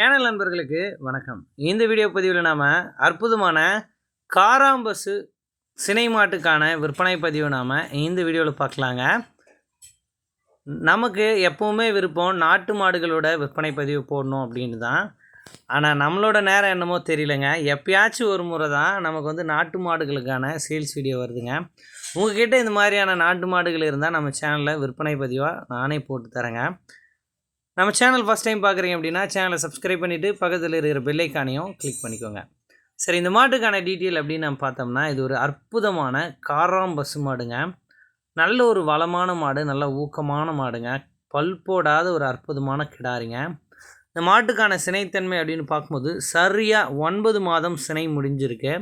Channel நண்பர்களுக்கு வணக்கம். இந்த வீடியோ பதிவில் நாம் அற்புதமான காராம்பசு சினை மாட்டுக்கான விற்பனை பதிவு நாம் இந்த வீடியோவில் பார்க்கலாங்க. நமக்கு எப்போவுமே விருப்பம் நாட்டு மாடுகளோட விற்பனை பதிவு போடணும் அப்படின்னு தான் ஆனால் நம்மளோட நேரம் என்னமோ தெரியலங்க. எப்பயாச்சும் ஒரு முறை தான் நமக்கு வந்து நாட்டு மாடுகளுக்கான சேல்ஸ் வீடியோ வருதுங்க. உங்ககிட்ட இந்த மாதிரியான நாட்டு மாடுகள் இருந்தால் நம்ம சேனலில் விற்பனை பதிவாக நானே போட்டு தரேங்க. நம்ம சேனல் ஃபஸ்ட் டைம் பார்க்குறீங்க அப்படின்னா சேனலை சப்ஸ்கிரைப் பண்ணிவிட்டு பக்கத்தில் இருக்கிற பெல்லைக்கானையும் கிளிக் பண்ணிக்கோங்க. சரி இந்த மாட்டுக்கான டீட்டெயில் அப்படின்னு நம்ம பார்த்தோம்னா இது ஒரு அற்புதமான காராம் பசு மாடுங்க. நல்ல ஒரு வளமான மாடு நல்ல ஊக்கமான மாடுங்க. பல் போடாத ஒரு அற்புதமான கிடாரிங்க. இந்த மாட்டுக்கான சினைத்தன்மை அப்படின்னு பார்க்கும்போது சரியாக ஒன்பது மாதம் சினை முடிஞ்சிருக்கு.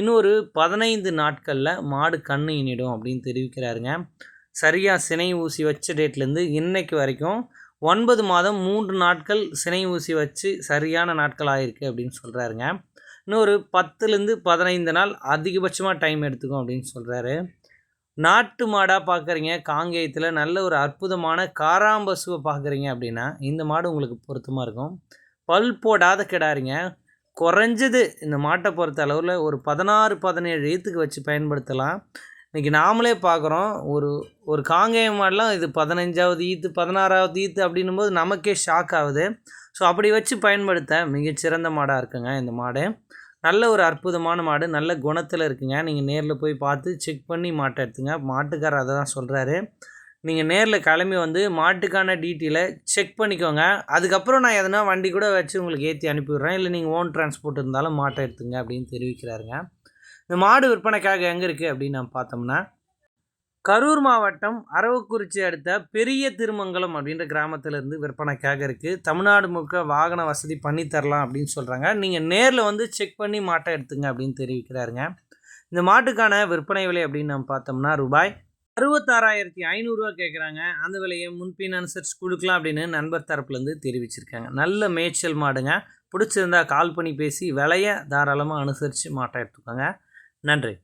இன்னொரு பதினைந்து நாட்களில் மாடு கண்ணு இனிடும் அப்படின்னு தெரிவிக்கிறாருங்க. சரியாக சினை ஊசி வச்ச டேட்லேருந்து இன்னைக்கு வரைக்கும் ஒன்பது மாதம் மூன்று நாட்கள் சினை ஊசி வச்சு சரியான நாட்கள் ஆயிருக்கு அப்படின்னு சொல்கிறாருங்க இன்னொரு பத்துலேருந்து பதினைந்து நாள் அதிகபட்சமாக டைம் எடுத்துக்கும் அப்படின்னு சொல்கிறாரு நாட்டு மாடாக பார்க்குறீங்க காங்கேயத்தில் நல்ல ஒரு அற்புதமான காராம்பசுவை பார்க்குறீங்க அப்படின்னா இந்த மாடு உங்களுக்கு பொருத்தமாக இருக்கும். பல் போடாத கிடாரிங்க. குறைஞ்சது இந்த மாட்டை பொறுத்த அளவில் ஒரு பதினாறு பதினேழு ஈத்துக்கு வச்சு பயன்படுத்தலாம். இன்றைக்கி நாமளே பார்க்குறோம். ஒரு ஒரு காங்கேய மாடெலாம் இது பதினஞ்சாவது ஈத்து பதினாறாவது ஈத்து அப்படின்னும் போது நமக்கே ஷாக் ஆகுது. ஸோ அப்படி வச்சு பயன்படுத்த மிகச்சிறந்த மாடாக இருக்குங்க இந்த மாடு. நல்ல ஒரு அற்புதமான மாடு நல்ல குணத்தில் இருக்குங்க. நீங்கள் நேரில் போய் பார்த்து செக் பண்ணி மாட்டை எடுத்துங்க. மாட்டுக்காரர் அதை தான் சொல்கிறாரு நீங்கள் நேரில் கிளம்பி வந்து மாட்டுக்கான டீட்டெயிலை செக் பண்ணிக்கோங்க. அதுக்கப்புறம் நான் எதனா வண்டி கூட வச்சு உங்களுக்கு ஏற்றி அனுப்பிவிட்றேன். இல்லை நீங்கள் ஓன் டிரான்ஸ்போர்ட் இருந்தாலும் மாட்டை எடுத்துங்க அப்படின்னு தெரிவிக்கிறாருங்க. இந்த மாடு விற்பனைக்காக எங்கே இருக்குது அப்படின்னு நம்ம பார்த்தோம்னா கரூர் மாவட்டம் அரவக்குறிச்சி அடுத்த பெரிய திருமங்கலம் அப்படின்ற கிராமத்திலேருந்து விற்பனைக்காக இருக்குது தமிழ்நாடு முழுக்க வாகன வசதி பண்ணி தரலாம் அப்படின்னு சொல்கிறாங்க நீங்கள் நேரில் வந்து செக் பண்ணி மாட்டை எடுத்துங்க அப்படின்னு தெரிவிக்கிறாருங்க. இந்த மாட்டுக்கான விற்பனை விலை அப்படின்னு நம்ம பார்த்தோம்னா ரூபாய் அறுபத்தாறாயிரத்தி ஐநூறுரூவா கேட்குறாங்க அந்த விலையை முன்பின் அனுசரித்து கொடுக்கலாம் அப்படின்னு நண்பர் தரப்புலேருந்து தெரிவிச்சிருக்காங்க. நல்ல மேய்ச்சல் மாடுங்க. பிடிச்சிருந்தா கால் பண்ணி பேசி விலையை தாராளமாக அனுசரித்து மாட்டை எடுத்துக்கோங்க. நன்றி.